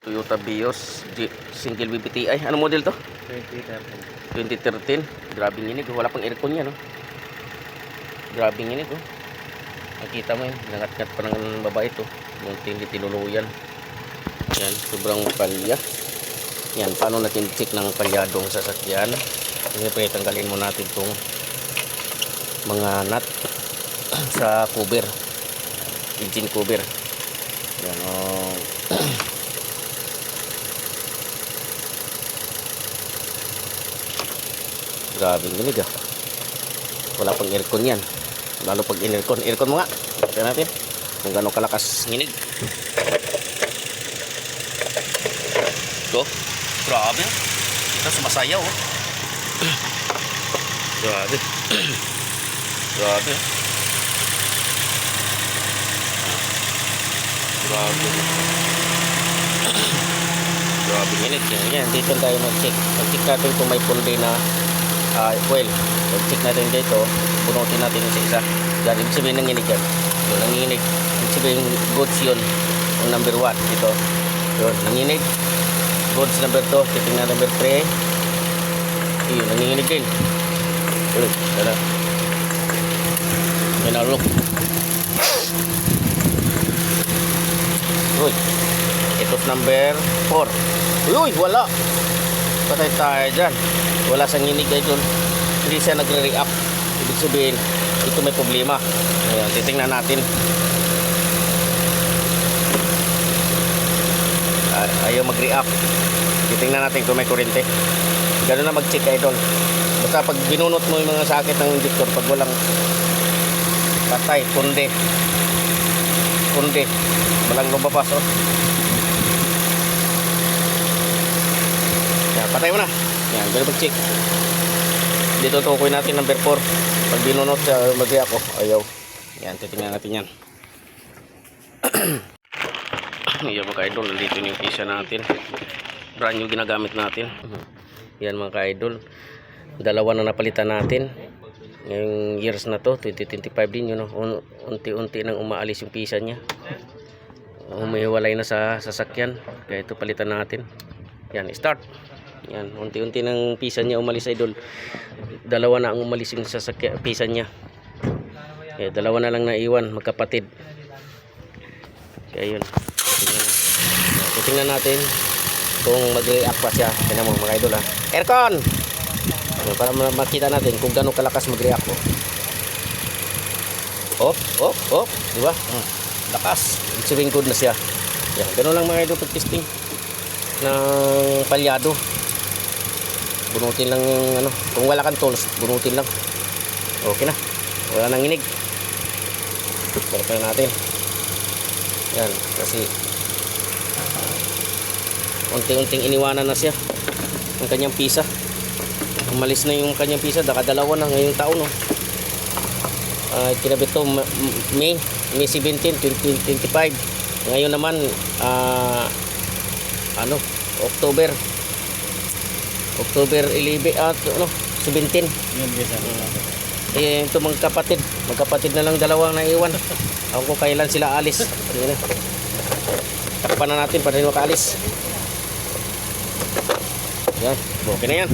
Toyota Vios single BBTI. Ano model to? 2013. Grabe nginig. Wala pang aircon yan. No? Grabe nginig. Oh. Nakita mo yun. Nangat-ngat pa ng babae to. Munti hindi tinuluyan. Yan. Sobrang palya. Yan. Paano natin check ng palyadong sasakyan? Siyempre tanggalin mo natin tong mga nut sa cover. Engine cover. Yan. Oh. Grabe ginig ah. Wala pang aircon yan. Lalo pag in-aircon. Aircon mo nga. Tignan natin kung gano'ng kalakas nginig. Ito. Grabe. Ito sumasayaw oh. Grabe. Grabe. Grabe. Grabe nginig. Yan. Dito tayo mag-check. Mag-check natin kung may pundi na ah well, check natin dito, bunutin natin yung isa. Yan, ibig sabihin nanginig yan. Yun, nanginig. Ibig sabihin, goods yun. Yung number 1, ito. Yun, nanginig. Goods number 2, titingnan number 3. Yun, nanginig din. Yun, yan Yan na, look. Uy, ito number 4. Uy, wala. Patay tayo dyan. Wala sa nginig idol. Hindi siya nagre-react. Ibig sabihin, ito may problema. Ayan, titingnan natin. Ay- Ayaw mag-react. Titingnan natin kung may kurente. Ganun na mag-check idol. Basta pag binunot mo yung mga sakit ng injector, pag walang patay, punde. Punde. Walang lumabas, oh. Patay mo na. Yan, ganun mag-check. Dito tukoy natin number 4. Pag binunot siya, mag-react oh. Ayaw. Yan, titingnan natin yan. Yan mga ka-idol, dito yung pisa natin. Brand new ginagamit natin. Yan mga ka-idol. Dalawa na napalitan natin. Ngayong years na to, 2025 din yun. Un- Unti-unti nang umaalis yung pisa niya. Umihiwalay na sa sasakyan. Kaya ito palitan natin. Yan, start. Yan, unti-unti ng pisa niya umalis idol. Dalawa na ang umalis yung sasakyan, pisa niya. Kaya dalawa na lang naiwan, magkapatid. Kaya yun. Na. Tingnan natin kung mag-react pa siya. Tingnan mo mga idol ha. Aircon! Ano, Para ma- makita natin kung gano'ng kalakas mag-react mo. Oh, oh, oh. Di ba? Hmm. Lakas. Sabihin good na siya. Yan, ganun lang mga idol pag-testing ng palyado bunutin lang yung ano. Kung wala kang tools bunutin lang. Okay na. Wala nang inig. Balik na natin. Yan kasi unting-unting iniwanan na siya ang kanyang pisa. Umalis na yung kanyang pisa. Nakadalawa na ngayong taon no uh, kinabit to May May 17 2025 ngayon naman ah ano October October 11 at ano 17 Yun guys, eh ito mga kapatid magkapatid na lang dalawang naiwan. Ako kung kailan sila alis Ayun na. takpan na natin para hindi makaalis. Yan okay na yan